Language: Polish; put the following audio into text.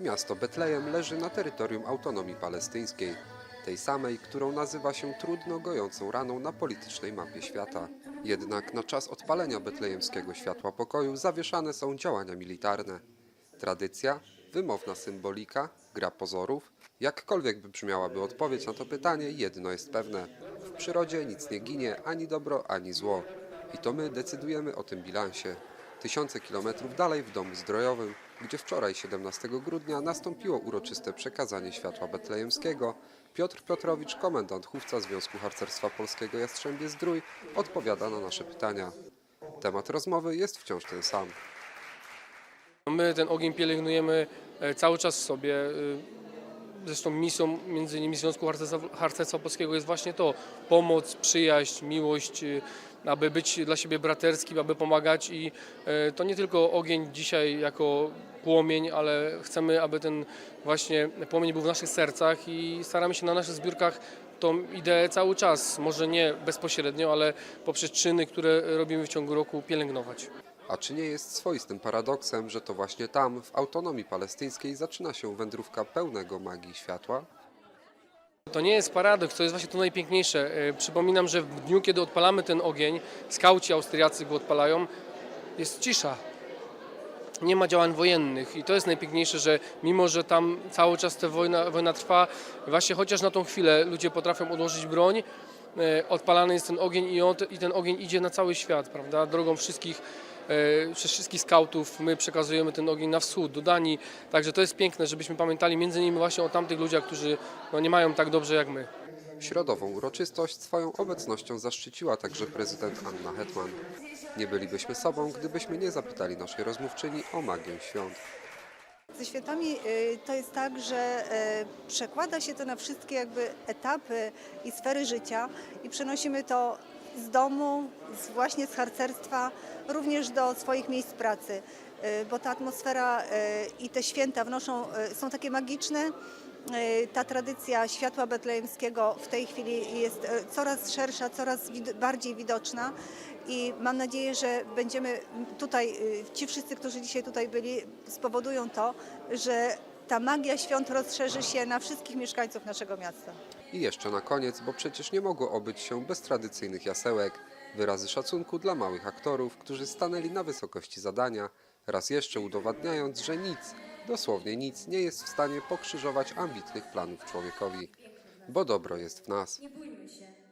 Miasto Betlejem leży na terytorium autonomii palestyńskiej, tej samej, którą nazywa się trudno gojącą raną na politycznej mapie świata. Jednak na czas odpalenia betlejemskiego światła pokoju zawieszane są działania militarne. Tradycja, wymowna symbolika, gra pozorów. Jakkolwiek by brzmiałaby odpowiedź na to pytanie, jedno jest pewne. W przyrodzie nic nie ginie, ani dobro, ani zło. I to my decydujemy o tym bilansie. Tysiące kilometrów dalej w domu zdrojowym, gdzie wczoraj 17 grudnia nastąpiło uroczyste przekazanie światła betlejemskiego, Piotr Piotrowicz, komendant chówca Związku Harcerstwa Polskiego Jastrzębie Zdrój, odpowiada na nasze pytania. Temat rozmowy jest wciąż ten sam. My ten ogień pielęgnujemy e, cały czas sobie. Zresztą misją między innymi Związku Harcerstwa, Polskiego jest właśnie to pomoc, przyjaźń, miłość, e, aby być dla siebie braterskim, aby pomagać i e, to nie tylko ogień dzisiaj jako płomień, ale chcemy, aby ten właśnie płomień był w naszych sercach i staramy się na naszych zbiórkach tą ideę cały czas, może nie bezpośrednio, ale poprzez czyny, które robimy w ciągu roku pielęgnować. A czy nie jest swoistym paradoksem, że to właśnie tam, w autonomii palestyńskiej, zaczyna się wędrówka pełnego magii światła? To nie jest paradoks, to jest właśnie to najpiękniejsze. E, Przypominam, że w dniu, kiedy odpalamy ten ogień, skauci austriacy go odpalają, jest cisza. Nie ma działań wojennych i to jest najpiękniejsze, że mimo, że tam cały czas ta wojna, wojna trwa, właśnie chociaż na tą chwilę ludzie potrafią odłożyć broń, e, odpalany jest ten ogień i, i ten ogień idzie na cały świat, prawda? Drogą wszystkich, przez wszystkich skautów my przekazujemy ten ogień na wschód, do Danii. Także to jest piękne, żebyśmy pamiętali między innymi właśnie o tamtych ludziach, którzy no, nie mają tak dobrze jak my. Środową uroczystość swoją obecnością zaszczyciła także prezydent Anna Hetman. Nie bylibyśmy sobą, gdybyśmy nie zapytali naszej rozmówczyni o magię świąt. Ze świętami y, to jest tak, że y, przekłada się to na wszystkie jakby etapy i sfery życia i przenosimy to z domu, z właśnie z harcerstwa, również do swoich miejsc pracy, y, bo ta atmosfera y, i te święta wnoszą, y, są takie magiczne. Ta tradycja światła betlejemskiego w tej chwili jest coraz szersza, coraz bardziej widoczna i mam nadzieję, że będziemy tutaj, ci wszyscy, którzy dzisiaj tutaj byli, spowodują to, że ta magia świąt rozszerzy się na wszystkich mieszkańców naszego miasta. I jeszcze na koniec, bo przecież nie mogło obyć się bez tradycyjnych jasełek, wyrazy szacunku dla małych aktorów, którzy stanęli na wysokości zadania, raz jeszcze udowadniając, że nic, dosłownie nic, nie jest w stanie pokrzyżować ambitnych planów człowiekowi, bo dobro jest w nas. Nie bójmy się.